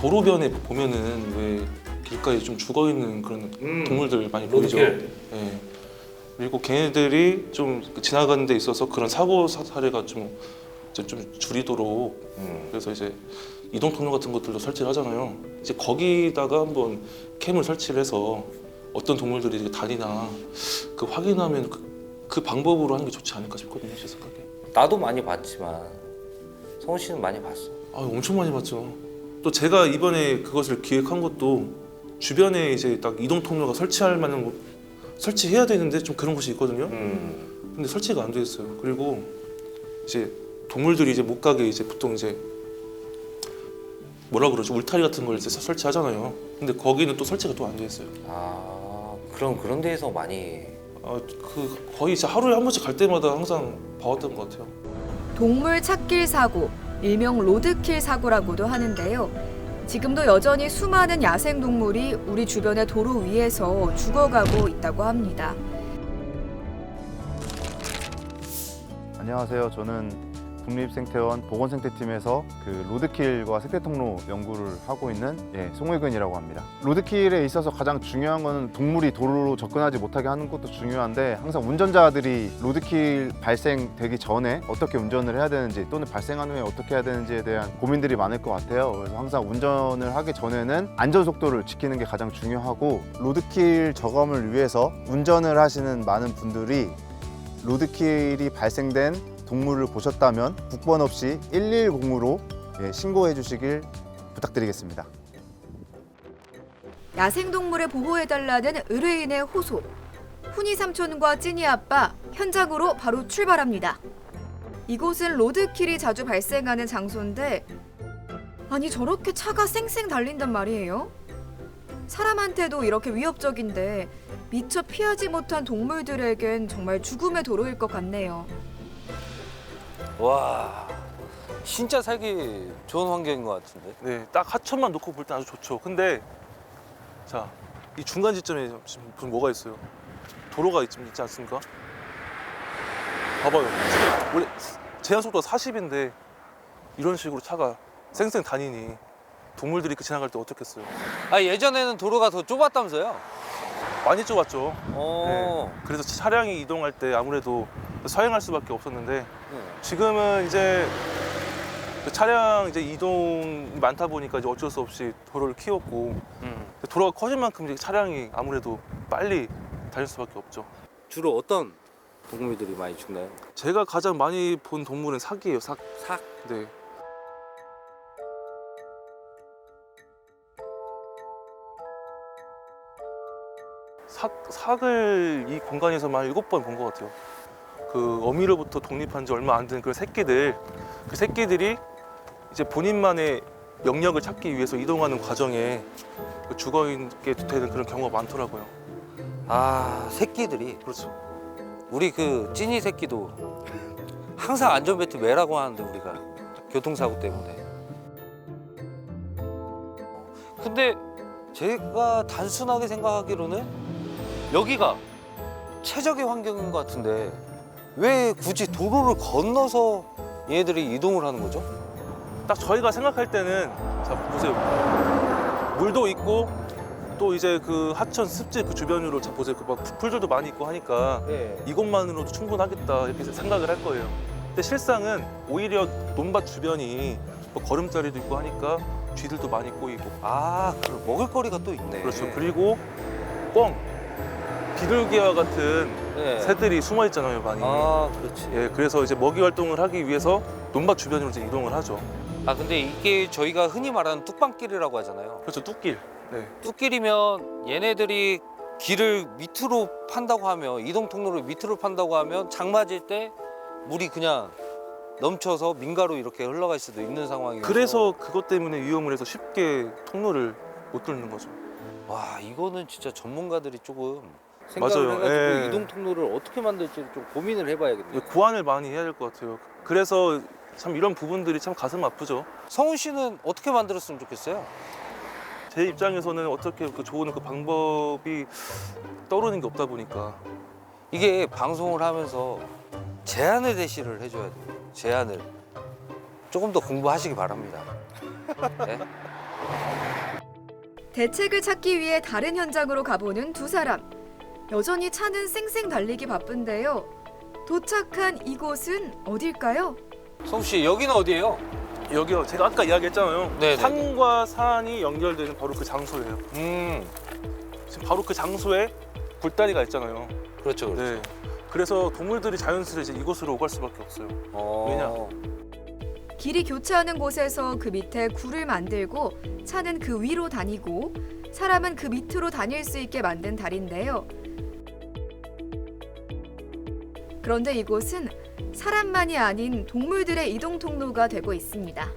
도로변에 보면은 왜 길가에 좀 죽어 있는 그런 동물들 많이 보이죠. 로드킬. 예. 그리고 걔네들이 좀 지나가는 데 있어서 그런 사고 사- 사례가 좀, 이제 좀 줄이도록 음. 그래서 이제 이동 통로 같은 것들도 설치를 하잖아요. 이제 거기다가 한번 캠을 설치를 해서 어떤 동물들이 이제 다니나 그 확인하면 그, 그 방법으로 하는 게 좋지 않을까 싶거든요, 제 생각에. 나도 많이 봤지만 성훈 씨는 많이 봤어. 아, 엄청 많이 봤죠. 또 제가 이번에 그것을 기획한 것도 주변에 이제 딱 이동 통로가 설치할 만한 곳 설치해야 되는데 좀 그런 곳이 있거든요. 음. 근데 설치가 안돼 있어요. 그리고 이제 동물들이 이제 못 가게 이제 보통 이제 뭐라 그러죠? 울타리 같은 걸 이제 설치하잖아요. 근데 거기는 또 설치가 또 안 돼 있어요. 아 그럼 그런 데에서 많이 아, 그 거의 이제 하루에 한 번씩 갈 때마다 항상 봐왔던 것 같아요. 동물 찾길 사고, 일명 로드킬 사고라고도 하는데요. 지금도 여전히 수많은 야생 동물이 우리 주변의 도로 위에서 죽어가고 있다고 합니다. 안녕하세요. 저는 국립생태원 보건생태팀에서 그 로드킬과 생태통로 연구를 하고 있는 예, 송의근이라고 합니다. 로드킬에 있어서 가장 중요한 거는 동물이 도로로 접근하지 못하게 하는 것도 중요한데 항상 운전자들이 로드킬 발생되기 전에 어떻게 운전을 해야 되는지 또는 발생한 후에 어떻게 해야 되는지에 대한 고민들이 많을 것 같아요. 그래서 항상 운전을 하기 전에는 안전 속도를 지키는 게 가장 중요하고 로드킬 저감을 위해서 운전을 하시는 많은 분들이 로드킬이 발생된 동물을 보셨다면 국번 없이 110으로 예, 신고해 주시길 부탁드리겠습니다. 야생 동물을 보호해달라는 의뢰인의 호소. 훈이 삼촌과 찐이 아빠 현장으로 바로 출발합니다. 이곳은 로드킬이 자주 발생하는 장소인데 아니 저렇게 차가 쌩쌩 달린단 말이에요? 사람한테도 이렇게 위협적인데 미처 피하지 못한 동물들에겐 정말 죽음의 도로일 것 같네요. 와 진짜 살기 좋은 환경인 것 같은데. 네, 딱 하천만 놓고 볼 때 아주 좋죠. 근데 자, 이 중간 지점에 지금 무슨 뭐가 있어요? 도로가 있, 있지 않습니까? 봐봐요. 원래 제한 속도가 40인데 이런 식으로 차가 쌩쌩 다니니 동물들이 그 지나갈 때 어떻겠어요? 아 예전에는 도로가 더 좁았다면서요? 많이 좁았죠. 어. 그래서 차량이 이동할 때 아무래도 서행할 수밖에 없었는데 네. 지금은 이제 그 차량 이제 이동 많다 보니까 이제 어쩔 수 없이 도로를 키웠고 음. 도로가 커진 만큼 이제 차량이 아무래도 빨리 다닐 수밖에 없죠. 주로 어떤 동물들이 많이 죽나요? 제가 가장 많이 본 동물은 삭이에요. 삭. 삭. 네. 삭, 삭을 이 공간에서만 일곱 번 본 것 같아요. 그 어미로부터 독립한 지 얼마 안 된 그런 새끼들, 그 새끼들이 이제 본인만의 영역을 찾기 위해서 이동하는 과정에 그 죽어 있게 되는 그런 경우가 많더라고요. 아 새끼들이 그렇죠. 우리 그 찐이 새끼도 항상 안전벨트 매라고 하는데 우리가 교통사고 때문에. 근데 제가 단순하게 생각하기로는 여기가 최적의 환경인 것 같은데 왜 굳이 도로를 건너서 얘들이 이동을 하는 거죠? 딱 저희가 생각할 때는 자 보세요 물도 있고 또 이제 그 하천 습지 그 주변으로 자 보세요 그 막 풀들도 많이 있고 하니까 네. 이것만으로도 충분하겠다 이렇게 생각을 할 거예요. 근데 실상은 오히려 논밭 주변이 뭐 걸음자리도 있고 하니까 쥐들도 많이 꼬이고 아, 그 먹을거리가 또 있네. 그렇죠. 그리고 꿩 비둘기와 같은 네. 새들이 숨어 있잖아요 많이. 아, 그렇지. 예, 그래서 이제 먹이 활동을 하기 위해서 논밭 주변으로 이제 이동을 하죠. 아, 근데 이게 저희가 흔히 말하는 뚝방길이라고 하잖아요. 그렇죠, 뚝길. 네. 뚝길이면 얘네들이 길을 밑으로 판다고 하면 이동 통로를 밑으로 판다고 하면 장마질 때 물이 그냥 넘쳐서 민가로 이렇게 흘러갈 수도 있는 상황이어서 그래서 그것 때문에 위험을 해서 쉽게 통로를 못 뚫는 거죠. 와 이거는 진짜 전문가들이 조금 생각을 맞아요. 해가지고 예. 이동 통로를 어떻게 만들지 좀 고민을 해봐야겠네요. 고안을 많이 해야 될 것 같아요. 그래서 참 이런 부분들이 참 가슴 아프죠. 성훈 씨는 어떻게 만들었으면 좋겠어요? 제 입장에서는 어떻게 그 좋은 그 방법이 떠오르는 게 없다 보니까 이게 방송을 하면서 제안을 대시를 해줘야 돼요. 제안을 조금 더 공부하시기 바랍니다. 네? 대책을 찾기 위해 다른 현장으로 가보는 두 사람. 여전히 차는 쌩쌩 달리기 바쁜데요. 도착한 이곳은 어딜까요? 성우 씨 여기는 어디예요? 여기요. 제가 아까 이야기했잖아요. 네네네. 산과 산이 연결되는 바로 그 장소예요. 음 지금 바로 그 장소에 불다리가 있잖아요. 그렇죠 그렇죠. 네. 그래서 동물들이 자연스레 이제 이곳으로 오갈 수밖에 없어요. 어, 길이 교차하는 곳에서 그 밑에 굴을 만들고 차는 그 위로 다니고 사람은 그 밑으로 다닐 수 있게 만든 다리인데요. 그런데 이곳은 사람만이 아닌 동물들의 이동 통로가 되고 있습니다.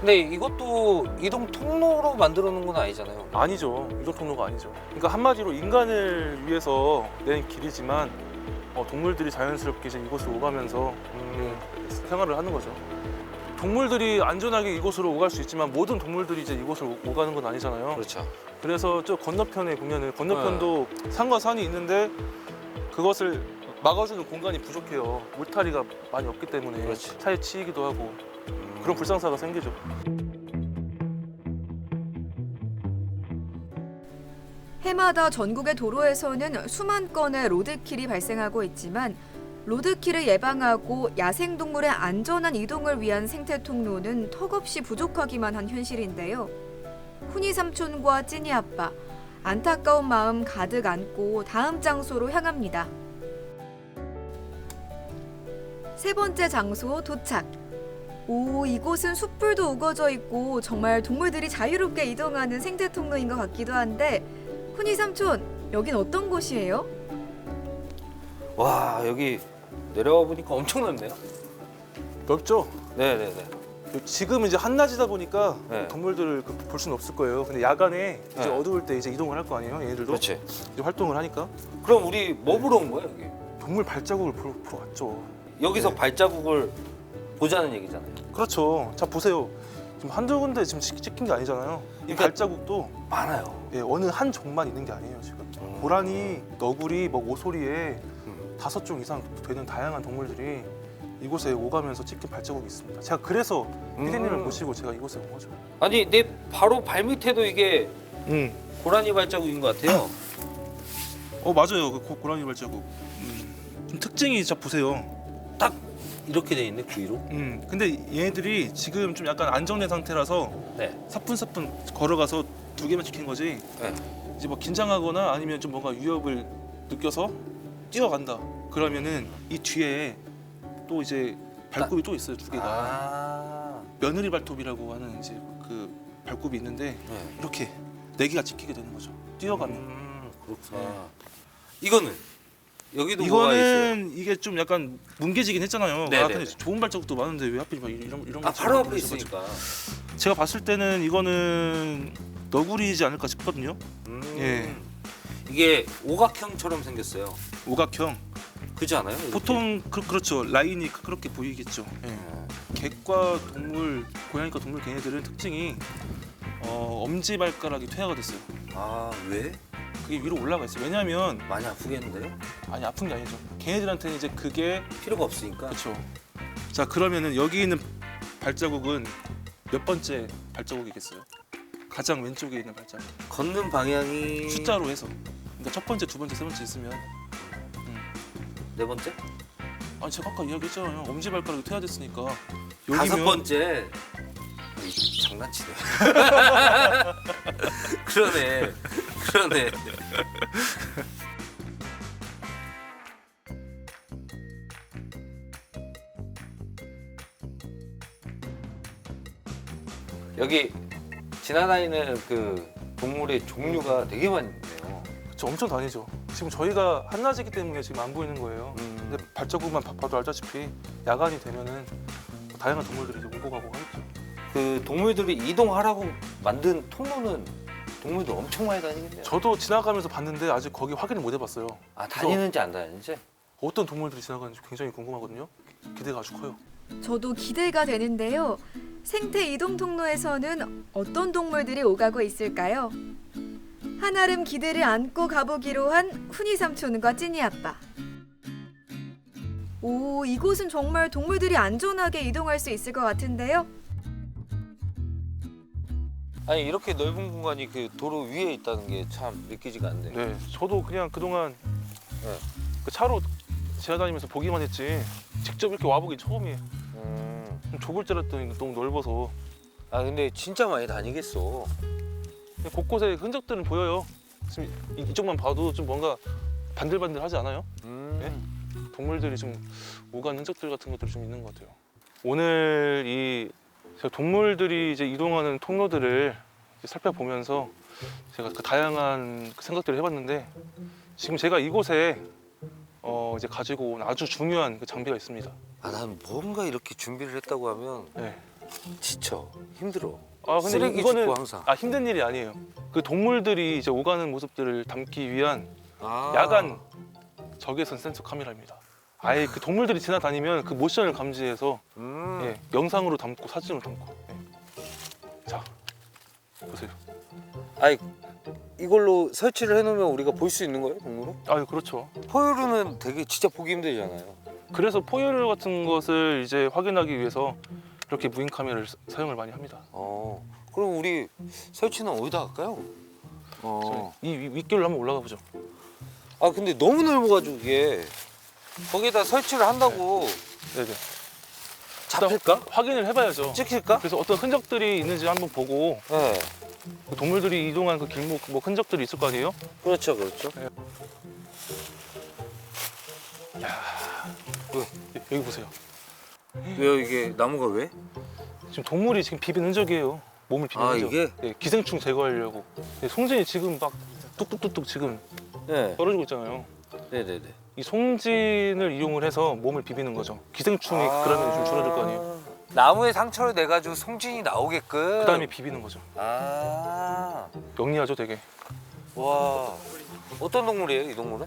근데 이것도 이동 통로로 만들어 놓은 건 아니잖아요. 아니죠. 이동 통로가 아니죠. 그러니까 한마디로 인간을 위해서 낸 길이지만 어, 동물들이 자연스럽게 이제 이곳으로 오가면서 음, 생활을 하는 거죠. 동물들이 안전하게 이곳으로 오갈 수 있지만 모든 동물들이 이제 이곳으로 오- 오가는 건 아니잖아요. 그렇죠. 그래서 저 건너편에 보면은 건너편도 산과 산이 있는데 그것을 막아주는 공간이 부족해요. 울타리가 많이 없기 때문에 그렇지. 차에 치이기도 하고 음. 그런 불상사가 생기죠. 해마다 전국의 도로에서는 수만 건의 로드킬이 발생하고 있지만 로드킬을 예방하고 야생동물의 안전한 이동을 위한 생태 통로는 턱없이 부족하기만 한 현실인데요. 훈이 삼촌과 찐이 아빠 안타까운 마음 가득 안고 다음 장소로 향합니다. 세 번째 장소 도착. 오, 이곳은 숯불도 우거져 있고 정말 동물들이 자유롭게 이동하는 생태 통로인 것 같기도 한데 훈이 삼촌, 여긴 어떤 곳이에요? 와 여기 내려와 보니까 엄청 넓네요. 넓죠? 네네네. 지금 이제 한낮이다 보니까 네. 동물들을 그- 볼 수는 없을 거예요. 근데 야간에 이제 네. 어두울 때 이제 이동을 할 거 아니에요. 얘네들도 그렇지. 이제 활동을 하니까 그럼 우리 뭐 보러 온 거야 여기? 동물 발자국을 보러, 보러 왔죠. 여기서 네. 발자국을 보자는 얘기잖아요. 그렇죠. 자 보세요. 지금 한두 군데 지금 찍- 찍힌 게 아니잖아요. 이 그러니까- 발자국도 많아요. 예, 어느 한 종만 있는 게 아니에요 지금. 고라니, 너구리, 뭐 오소리에 음. 다섯 종 이상 되는 다양한 동물들이 이곳에 오가면서 찍힌 발자국이 있습니다. 제가 그래서 피디님을 음. 모시고 제가 이곳에 온 거죠. 아니 내 바로 발 밑에도 이게 음. 고라니 발자국인 것 같아요. 어 맞아요. 그 고, 고라니 발자국. 음. 좀 특징이 자 보세요. 딱 이렇게 돼 있네 그 위로. 음. 근데 얘네들이 지금 좀 약간 안정된 상태라서 네. 사뿐사뿐 걸어가서 두 개만 찍힌 거지. 네. 이제 뭐 긴장하거나 아니면 좀 뭔가 위협을 느껴서 뛰어간다. 그러면은 이 뒤에 또 이제 발굽이 또 있어요 두 개가. 아. 며느리 발톱이라고 하는 이제 그 발굽이 있는데 네. 이렇게 네 개가 찍히게 되는 거죠. 뛰어가면. 음, 그렇구나. 이거는 여기도 뭐가 있어요? 이거는 이게 좀 약간 뭉개지긴 했잖아요. 네네네. 아 근데 좋은 발자국도 많은데 왜 하필 막 이런 이런 아 거 바로 앞에. 있으니까. 제가 봤을 때는 이거는 너구리이지 않을까 싶거든요. 음. 예. 이게 오각형처럼 생겼어요. 오각형. 그지 않아요? 이렇게? 보통 그, 그렇죠. 라인이 그- 그렇게 보이겠죠. 예. 어. 객과 동물, 고양이과 동물 걔네들은 특징이 어, 엄지 발가락이 퇴화가 됐어요. 아 왜? 그게 위로 올라가 있어요. 왜냐하면 많이 아프겠는데요? 아니 아픈 게 아니죠. 걔네들한테는 이제 그게 필요가 없으니까. 그렇죠. 자 그러면은 여기 있는 발자국은 몇 번째 발자국이겠어요? 가장 왼쪽에 있는 발자국. 걷는 방향이 숫자로 해서. 그러니까 첫 번째, 두 번째, 세 번째 있으면 네 번째? 아니 제가 아까 이야기했잖아요. 엄지 발가락이 퇴화됐으니까 다섯 여기면 번째. 이, 장난치네. 그러네. 그러네. 여기 지나다니는 그 동물의 종류가 되게 많네요. 저 엄청 다니죠. 지금 저희가 한낮이기 때문에 지금 안 보이는 거예요. 음, 근데 발자국만 봐- 봐도 알다시피 야간이 되면은 다양한 동물들이 이제 오고 가고 하겠죠. 그 동물들이 이동하라고 만든 통로는 동물들 엄청 많이 다니겠네요. 저도 지나가면서 봤는데 아직 거기 확인을 못 해봤어요. 아 다니는지 안 다니는지? 어떤 동물들이 지나가는지 굉장히 궁금하거든요. 기대가 아주 커요. 저도 기대가 되는데요. 생태 이동 통로에서는 어떤 동물들이 오가고 있을까요? 한아름 기대를 안고 가보기로 한 훈이 삼촌과 찐이 아빠. 오, 이곳은 정말 동물들이 안전하게 이동할 수 있을 것 같은데요. 아니 이렇게 넓은 공간이 그 도로 위에 있다는 게 참 믿기지가 않네. 네, 저도 그냥 그동안 네. 그 차로 지나다니면서 보기만 했지 직접 이렇게 와보기 처음이에요. 음. 좀 좁을 줄 알았더니 너무 넓어서 아 근데 진짜 많이 다니겠어. 곳곳에 흔적들은 보여요. 지금 이- 이쪽만 봐도 좀 뭔가 반들반들하지 않아요? 음. 동물들이 좀 오간 흔적들 같은 것들이 좀 있는 것 같아요. 오늘 이 제가 동물들이 이제 이동하는 통로들을 이제 살펴보면서 제가 그 다양한 그 생각들을 해봤는데 지금 제가 이곳에 어 이제 가지고 온 아주 중요한 그 장비가 있습니다. 아 난 뭔가 이렇게 준비를 했다고 하면 네. 지쳐 힘들어. 아 근데 쓰레기 이거는 줍고 항상. 아 힘든 일이 아니에요. 그 동물들이 이제 오가는 모습들을 담기 위한 아. 야간 적외선 센서 카메라입니다. 아예 그 동물들이 지나다니면 그 모션을 감지해서 음. 예, 영상으로 담고 사진으로 담고. 예. 자 보세요. 아니 이걸로 설치를 해놓으면 우리가 볼 수 있는 거예요, 동물을? 아 그렇죠. 포유류는 되게 진짜 보기 힘들잖아요. 그래서 포유류 같은 것을 이제 확인하기 위해서 이렇게 무인 카메라를 사- 사용을 많이 합니다. 어. 그럼 우리 설치는 어디다 할까요? 어. 이 위- 윗길로 한번 올라가 보죠. 아 근데 너무 넓어가지고 이게 거기다 설치를 한다고 네네. 잡힐까? 일단 확인을 해봐야죠. 찍힐까? 그래서 어떤 흔적들이 있는지 한번 보고 네. 그 동물들이 이동한 그 길목 뭐 흔적들이 있을 거 아니에요? 그렇죠, 그렇죠. 예, 여기 보세요. 왜요 이게 나무가 왜? 지금 동물이 지금 비빈 흔적이에요. 몸을 비빈 아 흔적. 이게? 네, 기생충 제거하려고. 네, 송진이 지금 막 뚝뚝뚝뚝 지금 네. 떨어지고 있잖아요. 네네네. 이 송진을 이용을 해서 몸을 비비는 거죠. 기생충이 그러면 좀 줄어들 거 아니에요. 나무에 상처를 내 가지고 송진이 나오게끔. 그다음에 비비는 거죠. 아. 영리하죠, 되게. 와. 어떤 동물이에요 이 동물은?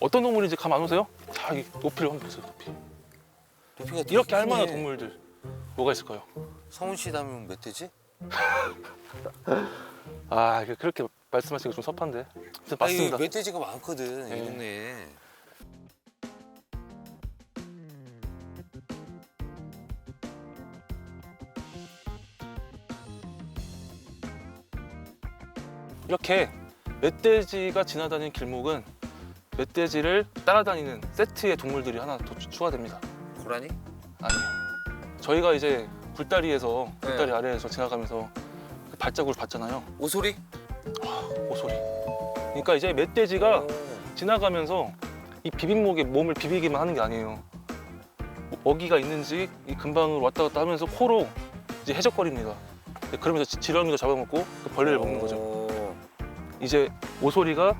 어떤 동물인지 감 안 오세요? 자, 이 높이를 한번 보세요, 높이. 높이가 되게 이렇게 할 만한. 동물들 뭐가 있을까요? 성훈 씨 닮은 멧돼지? 아, 이게 그렇게 말씀하시기가 좀 섭한데. 아무튼 아니, 맞습니다. 멧돼지가 많거든 네. 이 동네에. 이렇게 멧돼지가 지나다니는 길목은 멧돼지를 따라다니는 세트의 동물들이 하나 더 추- 추가됩니다. 고라니? 아니요. 저희가 이제 굴다리에서 굴다리 네. 아래에서 지나가면서 그 발자국을 봤잖아요. 오소리? 오소리. 그러니까 이제 멧돼지가 오. 지나가면서 이 비빔목에 몸을 비비기만 하는 게 아니에요. 뭐 먹이가 있는지 이 근방으로 왔다 갔다 하면서 코로 이제 해적거립니다. 네, 그러면서 지- 지렁이도 잡아먹고 그 벌레를 먹는 거죠. 오. 이제 오소리가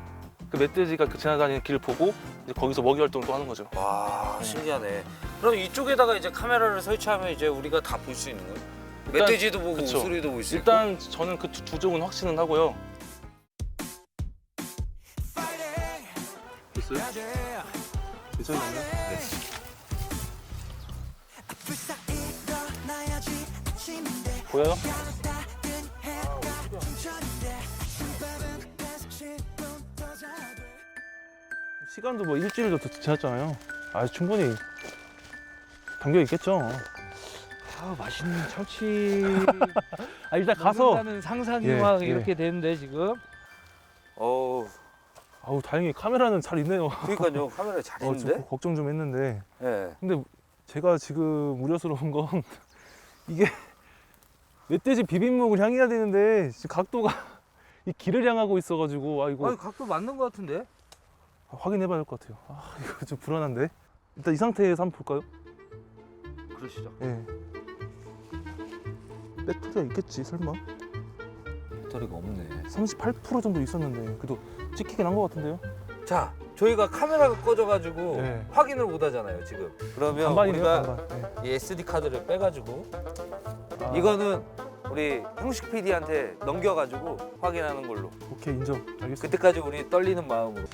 그 멧돼지가 그 지나다니는 길을 보고 이제 거기서 먹이 활동을 또 하는 거죠. 와 신기하네. 그럼 이쪽에다가 이제 카메라를 설치하면 이제 우리가 다 볼 수 있는 거예요? 멧돼지도 보고 그쵸. 오소리도 볼 수 있고. 일단 저는 그두 종은 확신은 하고요. 됐어요? 괜찮이 나요? 네. 보여요? 시간도 뭐 일주일도 더 지났잖아요. 아 충분히 담겨 있겠죠. 아 맛있는 참치 아 일단 가서 먹는다는 상상이 예, 막 예. 이렇게 되는데 지금 어우 아우 다행히 카메라는 잘 있네요. 그러니까요 카메라 잘 어, 있는데. 좀 걱정 좀 했는데 예. 근데 제가 지금 우려스러운 건 이게 멧돼지 비빔목을 향해야 되는데 지금 각도가 이 길을 향하고 있어가지고 아 이거 아니 각도 맞는 것 같은데 확인해봐야 할 것 같아요. 아 이거 좀 불안한데 일단 이 상태에서 한번 볼까요? 그러시죠 예. 배터리가 있겠지 설마? 배터리가 없네 38% 정도 있었는데 그래도 찍히긴 한 것 같은데요? 자 저희가 카메라가 꺼져가지고 네. 확인을 못 하잖아요 지금. 그러면 반반이네요 우리가 반반. 네. 이 SD 카드를 빼가지고 아, 이거는 우리 형식 PD한테 넘겨가지고 확인하는 걸로. 오케이 인정 알겠습니다. 그때까지 우리 떨리는 마음으로.